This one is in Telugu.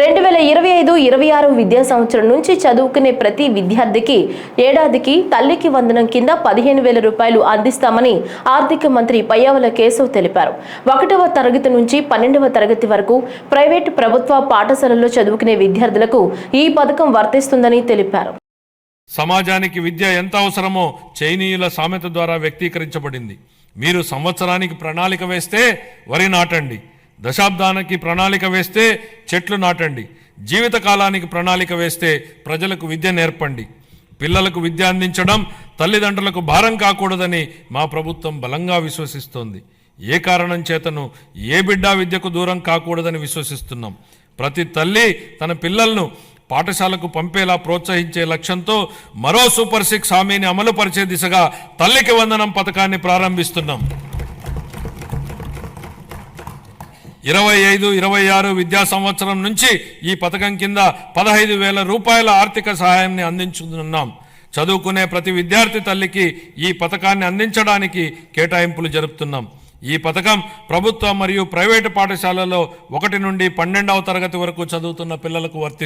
రెండు వేల ఇరవై ఐదు ఇరవై ఆరు విద్యా సంవత్సరం నుంచి చదువుకునే ప్రతి విద్యార్థికి ఏడాదికి తల్లికి వందనం కింద పదిహేను వేల రూపాయలు అందిస్తామని ఆర్థిక మంత్రి పయ్యావుల కేశవ్ తెలిపారు. ఒకటవ తరగతి నుంచి పన్నెండవ తరగతి వరకు ప్రైవేటు ప్రభుత్వ పాఠశాలల్లో చదువుకునే విద్యార్థులకు ఈ పథకం వర్తిస్తుందని తెలిపారు. సమాజానికి విద్య ఎంత అవసరమో చైనీయుల సామెత ద్వారా వ్యక్తీకరించబడింది. మీరు సంవత్సరానికి ప్రణాళిక వేస్తే వరి నాటండి. దశాబ్దానికి ప్రణాళిక వేస్తే చెట్లు నాటండి. జీవితకాలానికి ప్రణాళిక వేస్తే ప్రజలకు విద్య నేర్పండి. పిల్లలకు విద్య అందించడం తల్లిదండ్రులకు భారం కాకూడదని మా ప్రభుత్వం బలంగా విశ్వసిస్తోంది. ఏ కారణం చేతను ఏ బిడ్డ విద్యకు దూరం కాకూడదని విశ్వసిస్తున్నాం. ప్రతి తల్లి తన పిల్లలను పాఠశాలకు పంపేలా ప్రోత్సహించే లక్ష్యంతో మరో సూపర్ సిక్స్ హామీని అమలు పరిచే దిశగా తల్లికి వందనం పథకాన్ని ప్రారంభిస్తున్నాం. ఇరవై ఐదు ఇరవై ఆరు విద్యా సంవత్సరం నుంచి ఈ పథకం కింద పదహైదు వేల రూపాయల ఆర్థిక సహాయాన్ని అందించుతున్నాం. చదువుకునే ప్రతి విద్యార్థి తల్లికి ఈ పథకాన్ని అందించడానికి కేటాయింపులు జరుపుతున్నాం. ఈ పథకం ప్రభుత్వ మరియు ప్రైవేటు పాఠశాలలో ఒకటి నుండి పన్నెండవ తరగతి వరకు చదువుతున్న పిల్లలకు వర్తిస్తుంది.